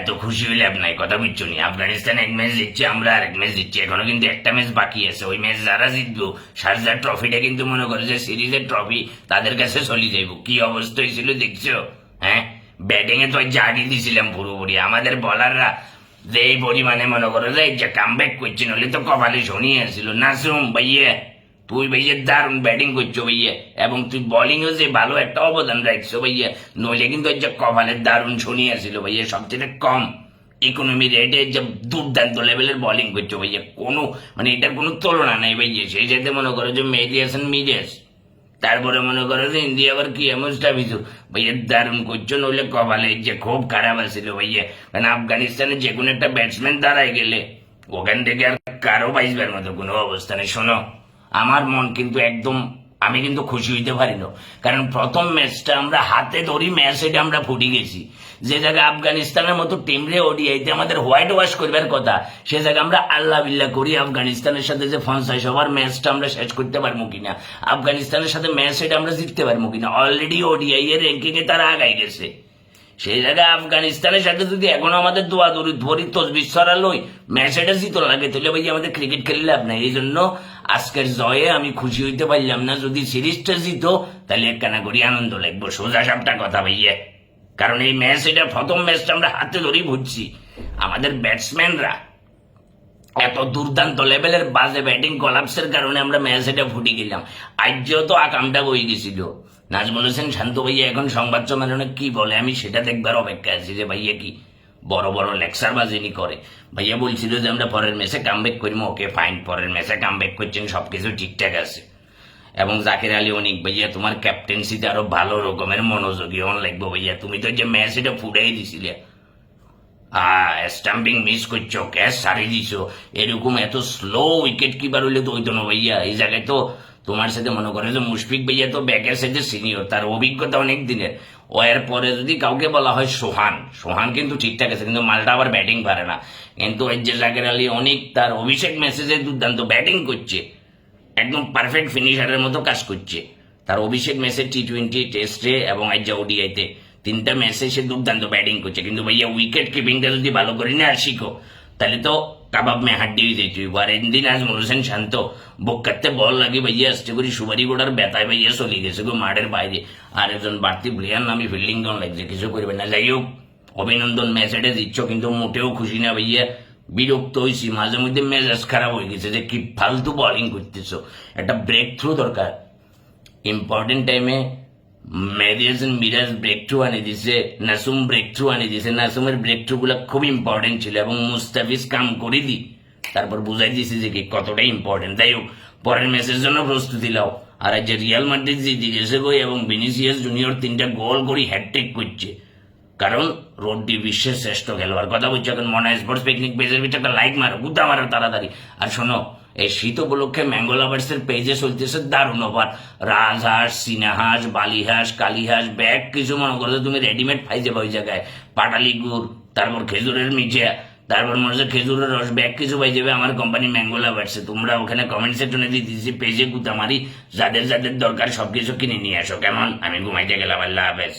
এত খুশি হইলে নাই কথা বুঝছ নি? আফগানিস্তান এক ম্যাচ জিতছে, আমরা আরেক ম্যাচ জিতছি। এখনও কিন্তু একটা ম্যাচ বাকি আছে। ওই ম্যাচ যারা জিতবো সারজার ট্রফিটা কিন্তু মনে করে যে সিরিজের ট্রফি তাদের কাছে চলে যাইব। কি অবস্থা হয়েছিল দেখছ? হ্যাঁ? ব্যাটিং এ তো জাগি দিছিলাম পুরোপুরি। আমাদের বলাররা যে এই পরিমাণে মনে করো যে কাম ব্যাক করছে নলে তো কপালে শনি আসছিল নাসুম, ভাইয়া তুই ভাইয়া দারুণ ব্যাটিং করছ ভাইয়া। এবং তুই বোলিংও যে ভালো একটা অবদান রাখছো ভাইয়া। নইলে কিন্তু যে কপালের দারুণ শনি আসছিল ভাইয়া, সবচেয়ে কম ইকোনমি রেটে যে দুর্দান্ত লেভেলের বোলিং করছ ভাইয়া। কোনো মানে এটার কোনো তুলনা নাই ভাইয়া। সেই সাথে মনে করো যে মেহেদি হাসান তারপরে মনে করো যে ইন্ডিয়া আবার কি মুস্তাফিজু ভাইয়া দারুণ করছ, নইলে কপালে যে খুব খারাপ আছিল ভাইয়া। কারণ আফগানিস্তানে যে কোনো একটা ব্যাটসম্যান দাঁড়ায় গেলে, ওখান থেকে আর কারও বাইসবার মতো কোনো অবস্থা নেই শোনো। আমার মন কিন্তু একদম, আমি কিন্তু খুশি হইতে পারি না কারণ প্রথম ম্যাচটা আমরা হাতে ধরি, ম্যাচ আমরা ফুটে গেছি। যে জায়গায় আফগানিস্তানের মতো টিমরে ওডিআইতে আমাদের হোয়াইট ওয়াশ করবার কথা, সে জায়গায় আমরা আল্লাহ বিল্লাহ করি, আফগানিস্তানের সাথে যে পঞ্চাশ ওভার ম্যাচটা আমরা শেষ করতে পারব কিনা, আফগানিস্তানের সাথে ম্যাচ এটা আমরা জিততে পারব কিনা অলরেডি ওডিআই এর র্যাঙ্কিং এ তারা আগাই গেছে। সেই জায়গায় আফগানিস্তানের সাথে যদি এখনও আমাদের দোয়া দৌড়ি ধরি তসবির সরা ওই ম্যাচ জিত জিতো লাগে। তাহলে ভাই আমাদের ক্রিকেট খেলে লাভ নাই। এই জন্য আজকের জয়ে আমি খুশি হইতে পারলাম না। যদি সিরিজটা জিত, তাহলে একখানা করি আনন্দ লাগবো। সোজা সাপটা কথা ভাইয়া। কারণ এই ম্যাচ, এটা প্রথম ম্যাচটা আমরা হাতে ধরেই ভুজছি আমাদের ব্যাটসম্যানরা এত দুর্দান্ত লেভেলের বাজে ব্যাটিং কলাপসের কারণে আমরা ম্যাচ এটা ফুটে গেলাম। আজ যেহেতু আকামটা বই গেছিল। নাজ বলেছেন শান্ত ভাইয়া এখন সংবাদ সম্মেলনে কি বলে? আমি সেটা দেখবার অপেক্ষা আছি যে ভাইয়া কি? বড় বড় লেকচার বাজিনি করে। ভাইয়া বলছিল যে আমরা পরের ম্যাচে কামব্যাক করিম ওকে ফাইন পরের ম্যাচে কামব্যাক করছেন, সবকিছু ঠিকঠাক আছে। এবং জাকির আলী অনেক, ভাইয়া, তোমার ক্যাপ্টেন্সিতে আরও ভালো রকমের মনোযোগী হন লাগবে ভাইয়া। তুমি তো যে ম্যাচ এটা ফুটাই দিছিলে। স্টাম্পিং মিস করছ ক্যাচ সারি দিছো। এরকম এত স্লো উইকেট কিবার হইলে তো হইতো ভাইয়া। এই জায়গায় তো তোমার সাথে মনে করে যে মুশফিক ভাইয়া তো ব্যাকের সাথে সিনিয়র তার অভিজ্ঞতা অনেক দিনের। ও পরে যদি কাউকে বলা হয় সোহান সোহান কিন্তু ঠিকঠাক আছে, কিন্তু মালটা আবার ব্যাটিং পারে না। কিন্তু যে জাকের আলী, অনেক, তার অভিষেক মেসেজে দুর্দান্ত ব্যাটিং করছে। একদম পারফেক্ট ফিনিশারের মতো কাজ করছে। তার অভিষেক মেসেজ টি টোয়েন্টি টেস্টে এবং আজ ওডিআইতে তিনটা ম্যাচে সে দুর্দান্ত ব্যাটিং করছে, কিন্তু ভাইয়া উইকেট কিপিংটা যদি ভালো করে না শিখো, তাহলে তো কাবাব মে হাড্ডি হয়ে যাইতে হইব। আর একদিন আজ মনোসেন শান্ত, বুক কাটতে বল লাগে ভাইয়া, আসতে করি সুবারি গোড়ার বেতায় ভাইয়া চলে গেছে গো মাঠের বাইরে। আর একজন বাড়তি প্লেয়ার নামি ফিল্ডিং দন লাগছে, কিছু করবে না। যাই হোক, অভিনন্দন ম্যাচ এটা দিচ্ছ, কিন্তু মোটেও খুশি না ভাইয়া। বিরক্ত হয়েছি মাঝে মধ্যে মেজাজ খারাপ হয়ে গেছে যে কি ফালতু বোলিং করতেছো। একটা ব্রেক থ্রু দরকার ইম্পর্টেন্ট টাইমে মেডিয়েশন মিরাজ ব্রেক থ্রু আনি দিছে নাসুম ব্রেক থ্রু আনি দিছে নাসুমের ব্রেক থ্রু গুলো খুব ইম্পর্টেন্ট ছিল এবং মুস্তাফিজ কাম করে দি তারপর বুঝাই দিছে যে কি কতটা ইম্পর্টেন্ট তাই হোক পরের ম্যাচের জন্য প্রস্তুতি লাও আর আজ রিয়াল মাদ্রিদ জিতে গেছে গো এবং ভিনিসিয়াস জুনিয়র তিনটা গোল করে হ্যাটট্রিক করছে কারণ রোডটি বিশ্বের শ্রেষ্ঠ খেলোয়াড় কথা বলছি এখন মনে স্পোর্টস পিকনিক পেজের ভিতরে একটা লাইক মারো গুতা মারো তাড়াতাড়ি আর শোনো এই শীত উপলক্ষে ম্যাঙ্গো লাভার্স এর পেজে চলতেছে দারুণ অফার। রাজহাঁস, সিনাহাঁস, বালিহাঁস, কালিহাঁস, ব্যাগ কিছু মনে করো তুমি রেডিমেড পাই যাবে ওই জায়গায়। পাটালি গুড়, তারপর খেজুরের মিঠিয়া তারপর মনে হচ্ছে খেজুরের রস, ব্যাগ কিছু পাই যাবে আমার কোম্পানি ম্যাঙ্গো লাভার্সে। তোমরা ওখানে কমেন্ট সেকশনে দিয়ে পেজে গুতা মারি যাদের যাদের দরকার সবকিছু কিনে নিয়ে আসো। কেমন? আমি ঘুমাইতে গেলাম, আল্লাহ হাফেজ।